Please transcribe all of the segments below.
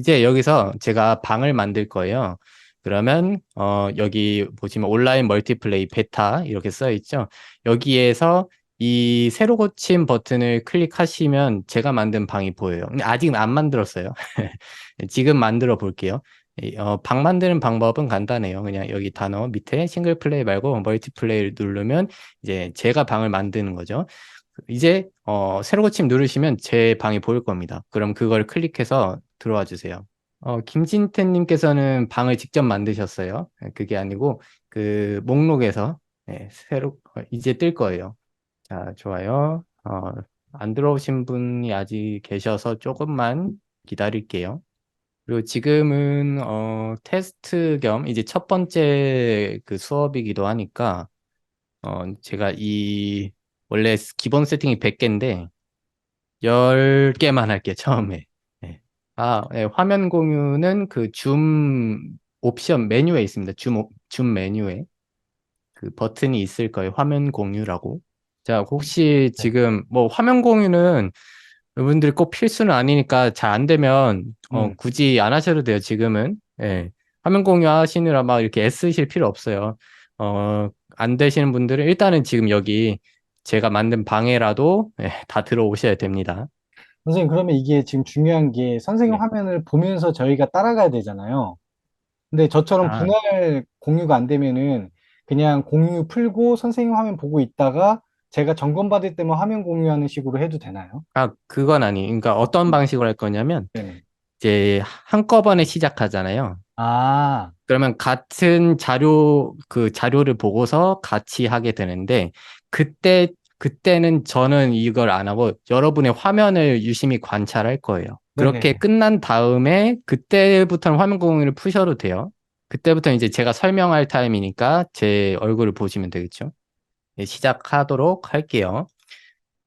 이제 여기서 제가 방을 만들 거예요. 그러면 어, 여기 보시면 온라인 멀티플레이 베타 이렇게 써 있죠. 여기에서 이 새로 고침 버튼을 클릭하시면 제가 만든 방이 보여요. 아직 안 만들었어요. 지금 만들어 볼게요. 어, 방 만드는 방법은 간단해요. 그냥 여기 단어 밑에 싱글 플레이 말고 멀티 플레이를 누르면 이제 제가 방을 만드는 거죠. 이제 어, 새로 고침 누르시면 제 방이 보일 겁니다. 그럼 그걸 클릭해서 들어와 주세요. 어, 김진태님께서는 방을 직접 만드셨어요. 네, 그게 아니고 그 목록에서 네, 새로 어, 이제 뜰 거예요. 자, 좋아요. 어, 안 들어오신 분이 아직 계셔서 조금만 기다릴게요. 그리고 지금은 어, 테스트 겸 이제 첫 번째 그 수업이기도 하니까 어, 제가 이 원래 기본 세팅이 100개인데 10개만 할게요, 처음에. 네. 아, 네, 화면 공유는 그 줌 옵션 메뉴에 있습니다. 줌, 줌 메뉴에 그 버튼이 있을 거예요. 화면 공유라고. 자, 혹시 네. 지금 뭐 화면 공유는 여러분들이 꼭 필수는 아니니까 잘 안 되면 어, 음. 굳이 안 하셔도 돼요. 지금은. 예. 화면 공유 하시느라 막 이렇게 애쓰실 필요 없어요. 어, 안 되시는 분들은 일단은 지금 여기 제가 만든 방에라도 예, 다 들어오셔야 됩니다. 선생님, 그러면 이게 지금 중요한 게 선생님 네. 화면을 보면서 저희가 따라가야 되잖아요. 근데 저처럼 아. 분할 공유가 안 되면은 그냥 공유 풀고 선생님 화면 보고 있다가 제가 점검 받을 때만 화면 공유하는 식으로 해도 되나요? 아, 그건 아니. 그러니까 어떤 음. 방식으로 할 거냐면 네네. 이제 한꺼번에 시작하잖아요. 아, 그러면 같은 자료 그 자료를 보고서 같이 하게 되는데 그때 그때는 저는 이걸 안 하고 여러분의 화면을 유심히 관찰할 거예요. 그렇게 네네. 끝난 다음에 그때부터는 화면 공유를 푸셔도 돼요. 그때부터 이제 제가 설명할 타임이니까 제 얼굴을 보시면 되겠죠. 네, 시작하도록 할게요.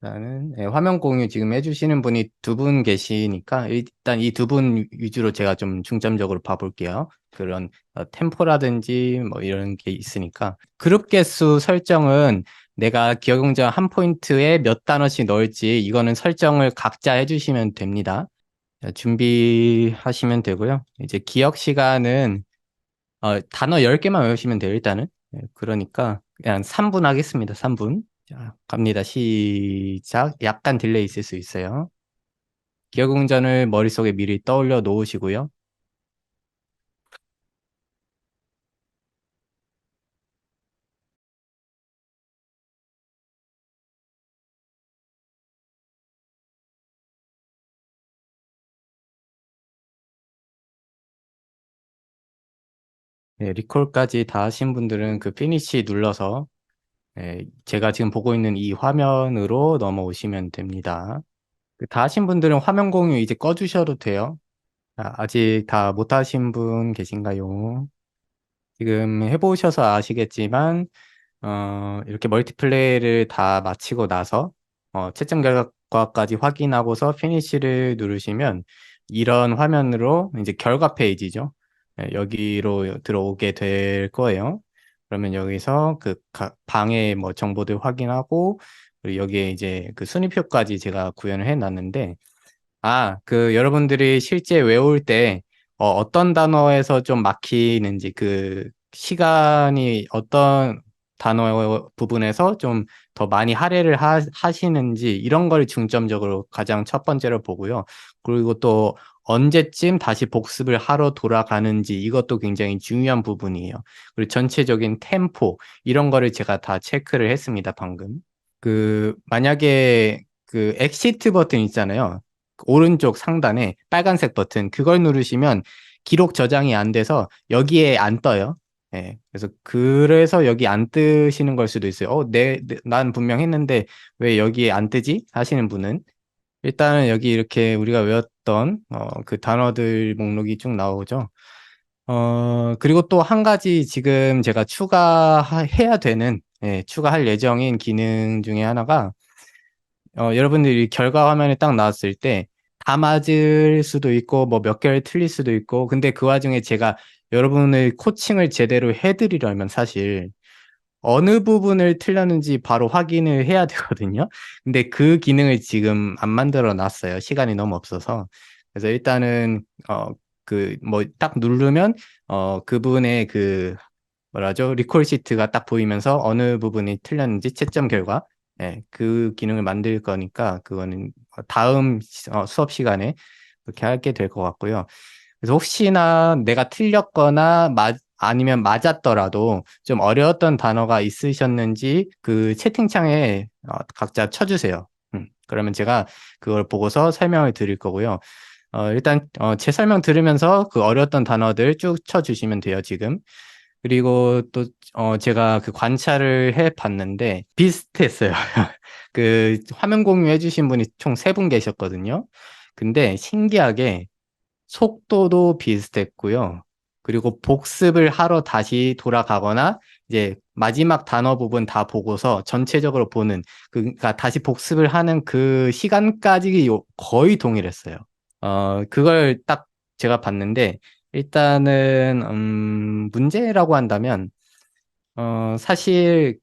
일단은 네, 화면 공유 지금 해주시는 분이 두 분 계시니까 일단 이 두 분 위주로 제가 좀 중점적으로 봐볼게요. 그런 어, 템포라든지 뭐 이런 게 있으니까 그룹 개수 설정은 내가 기억용자 한 포인트에 몇 단어씩 넣을지 이거는 설정을 각자 해주시면 됩니다. 자, 준비하시면 되고요. 이제 기억 시간은 어, 단어 10개만 외우시면 돼요, 일단은. 네, 그러니까 그냥 3분 하겠습니다, 3분. 자, 갑니다. 시작. 약간 딜레이 있을 수 있어요. 기억운전을 머릿속에 미리 떠올려 놓으시고요. 네, 리콜까지 다 하신 분들은 그 피니시 눌러서 네, 제가 지금 보고 있는 이 화면으로 넘어오시면 됩니다. 그다 하신 분들은 화면 공유 이제 꺼주셔도 돼요. 아, 아직 다 못하신 분 계신가요? 지금 해보셔서 아시겠지만 어, 이렇게 멀티플레이를 다 마치고 나서 어, 채점 결과까지 확인하고서 피니시를 누르시면 이런 화면으로 이제 결과 페이지죠. 예, 여기로 들어오게 될 거예요. 그러면 여기서 그각 방의 뭐 정보들 확인하고 여기에 이제 그 순위표까지 제가 구현을 해 놨는데 아, 그 여러분들이 실제 외울 때 어, 어떤 단어에서 좀 막히는지 그 시간이 어떤 단어 부분에서 좀 더 많이 할애를 하, 하시는지 이런 걸 중점적으로 가장 첫 번째로 보고요. 그리고 또 언제쯤 다시 복습을 하러 돌아가는지 이것도 굉장히 중요한 부분이에요. 그리고 전체적인 템포 이런 거를 제가 다 체크를 했습니다, 방금. 그 만약에 그 엑시트 버튼 있잖아요. 오른쪽 상단에 빨간색 버튼 그걸 누르시면 기록 저장이 안 돼서 여기에 안 떠요. 예. 그래서 그래서 여기 안 뜨시는 걸 수도 있어요. 어, 내, 내- 난 분명 했는데 왜 여기에 안 뜨지? 하시는 분은 일단은 여기 이렇게 우리가 외웠 던 어, 그 단어들 목록이 쭉 나오죠. 어, 그리고 또 한 가지 지금 제가 추가해야 되는 예, 추가할 예정인 기능 중에 하나가 어, 여러분들이 결과 화면에 딱 나왔을 때 다 맞을 수도 있고 뭐 몇 개를 틀릴 수도 있고 근데 그 와중에 제가 여러분의 코칭을 제대로 해드리려면 사실 어느 부분을 틀렸는지 바로 확인을 해야 되거든요. 근데 그 기능을 지금 안 만들어 놨어요. 시간이 너무 없어서. 그래서 일단은 어 그 뭐 딱 누르면 어 그분의 그 뭐라죠? 리콜 시트가 딱 보이면서 어느 부분이 틀렸는지 채점 결과 예, 그 기능을 만들 거니까 그거는 다음 시- 어, 수업 시간에 그렇게 하게 될 것 같고요. 그래서 혹시나 내가 틀렸거나 맞, 아니면 맞았더라도 좀 어려웠던 단어가 있으셨는지 그 채팅창에 어, 각자 쳐주세요. 음, 그러면 제가 그걸 보고서 설명을 드릴 거고요. 어, 일단 어, 제 설명 들으면서 그 어려웠던 단어들 쭉 쳐주시면 돼요, 지금. 그리고 또 어, 제가 그 관찰을 해 봤는데 비슷했어요. 그 화면 공유해 주신 분이 총 세 분 계셨거든요. 근데 신기하게 속도도 비슷했고요. 그리고 복습을 하러 다시 돌아가거나 이제 마지막 단어 부분 다 보고서 전체적으로 보는 그러니까 다시 복습을 하는 그 시간까지 요- 거의 동일했어요. 어, 그걸 딱 제가 봤는데 일단은 음, 문제라고 한다면 어, 사실